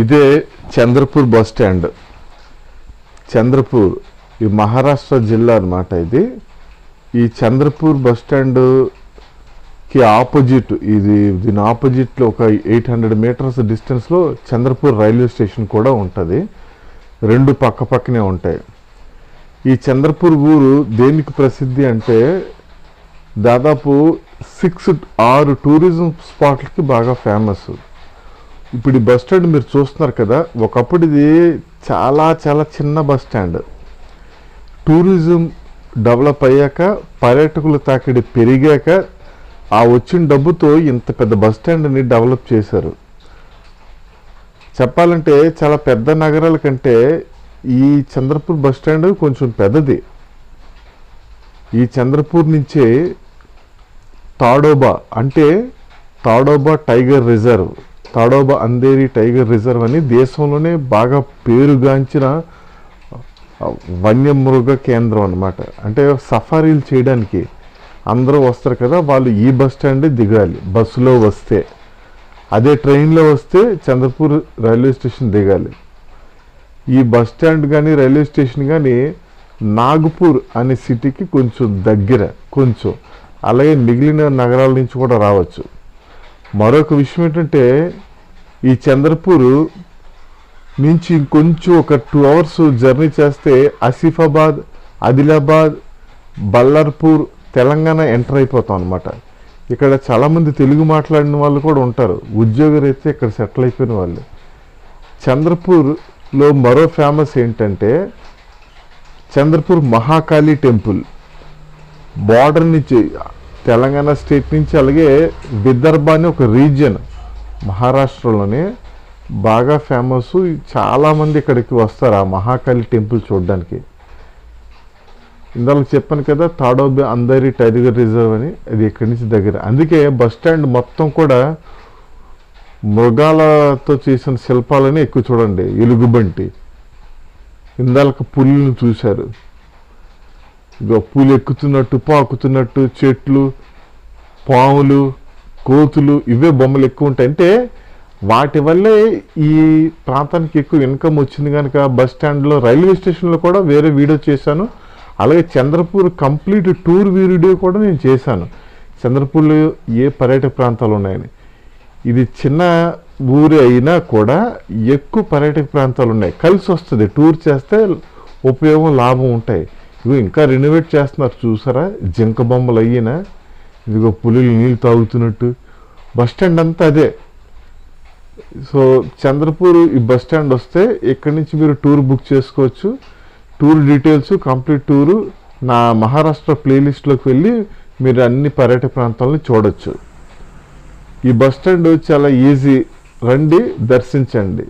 ఇదే Chandrapur bus stand. Chandrapur ఈ మహారాష్ట్ర జిల్లా అనమాట ఇది. ఈ చంద్రపూర్ బస్ స్టాండ్కి ఆపోజిట్ ఇది దీని ఆపోజిట్లో ఒక ఎయిట్ హండ్రెడ్ మీటర్స్ డిస్టెన్స్లో చంద్రపూర్ రైల్వే స్టేషన్ కూడా ఉంటుంది. రెండు పక్క పక్కనే ఉంటాయి. ఈ చంద్రపూర్ ఊరు దేనికి ప్రసిద్ధి అంటే దాదాపు సిక్స్ ఆరు టూరిజం స్పాట్లకి బాగా ఫేమస్ ఇప్పుడు ఈ బస్ స్టాండ్ మీరు చూస్తున్నారు కదా ఒకప్పుడు ఇది చాలా చాలా చిన్న బస్ స్టాండ్. టూరిజం డెవలప్ అయ్యాక పర్యాటకుల తాకిడి పెరిగాక ఆ వచ్చిన డబ్బుతో ఇంత పెద్ద బస్ స్టాండ్ని డెవలప్ చేశారు. చెప్పాలంటే చాలా పెద్ద నగరాల కంటే ఈ చంద్రపూర్ బస్ స్టాండ్ కొంచెం పెద్దది. ఈ చంద్రపూర్ నుంచే తాడోబా అంటే Tadoba tiger reserve. Tadoba Andhari tiger reserve అని దేశంలోనే బాగా పేరుగాంచిన వన్యమృగ కేంద్రం అనమాట అంటే సఫారీలు చేయడానికి అందరూ వస్తారు కదా వాళ్ళు ఈ బస్ స్టాండ్ దిగాలి బస్సులో వస్తే. అదే ట్రైన్లో వస్తే చంద్రపూర్ రైల్వే స్టేషన్ దిగాలి. ఈ బస్ స్టాండ్ కానీ రైల్వే స్టేషన్ కానీ నాగపూర్ అనే సిటీకి కొంచెం దగ్గర కొంచెం. అలాగే మిగిలిన నగరాల నుంచి కూడా రావచ్చు. మరొక విషయం ఏంటంటే ఈ చంద్రపూర్ నుంచి ఇంకొంచెం ఒక టూ అవర్స్ జర్నీ చేస్తే ఆసిఫాబాద్ ఆదిలాబాద్ బల్లార్పూర్ తెలంగాణ ఎంటర్ అయిపోతాం అనమాట ఇక్కడ చాలామంది తెలుగు మాట్లాడిన వాళ్ళు కూడా ఉంటారు. ఉద్యోగరీత్యా ఇక్కడ సెటిల్ అయిపోయిన వాళ్ళు. చంద్రపూర్లో మరో ఫేమస్ ఏంటంటే చంద్రపూర్ మహాకాళి టెంపుల్. బార్డర్ నుంచి తెలంగాణ స్టేట్ నుంచి అలాగే విదర్భ అని ఒక రీజియన్ మహారాష్ట్రలోనే బాగా ఫేమస్ చాలామంది ఇక్కడికి వస్తారు ఆ మహాకాళి టెంపుల్ చూడడానికి. ఇందాక చెప్పాను కదా తాడోబి అందరి టైగర్ రిజర్వ్ అని అది ఇక్కడి నుంచి దగ్గర. అందుకే బస్ స్టాండ్ మొత్తం కూడా మృగాలతో చేసిన శిల్పాలని ఎక్కువ చూడండి. ఎలుగుబంటి. ఇందాక పులిని చూశారు. ఇగో పూలు ఎక్కుతున్నట్టు పాకుతున్నట్టు చెట్లు పాములు కోతులు ఇవే బొమ్మలు ఎక్కువ ఉంటాయి. అంటే వాటి వల్లే ఈ ప్రాంతానికి ఎక్కువ ఇన్కమ్ వచ్చింది కనుక బస్ స్టాండ్లో రైల్వే స్టేషన్లో కూడా వేరే వీడియో చేశాను. అలాగే చంద్రపూర్ కంప్లీట్ టూర్ వీడియో కూడా నేను చేశాను. చంద్రపూర్లో ఏ పర్యాటక ప్రాంతాలు ఉన్నాయని. ఇది చిన్న ఊరి అయినా కూడా ఎక్కువ పర్యాటక ప్రాంతాలు ఉన్నాయి. కలిసి వస్తుంది. టూర్ చేస్తే ఉపయోగం లాభం ఉంటాయి. ఇవి ఇంకా రెనోవేట్ చేస్తున్నారు. చూసారా? జింక బొమ్మలు అయ్యినా ఇదిగో పులులు నీళ్ళు తాగుతున్నట్టు. బస్ స్టాండ్ అంతా అదే. సో చంద్రపూర్ ఈ బస్ స్టాండ్ వస్తే ఇక్కడి నుంచి మీరు టూర్ బుక్ చేసుకోవచ్చు. టూర్ డీటెయిల్స్ కంప్లీట్ టూరు నా మహారాష్ట్ర ప్లేలిస్ట్లోకి వెళ్ళి మీరు అన్ని పర్యాటక ప్రాంతాలను చూడొచ్చు. ఈ బస్ స్టాండ్ చాలా ఈజీ. రండి దర్శించండి.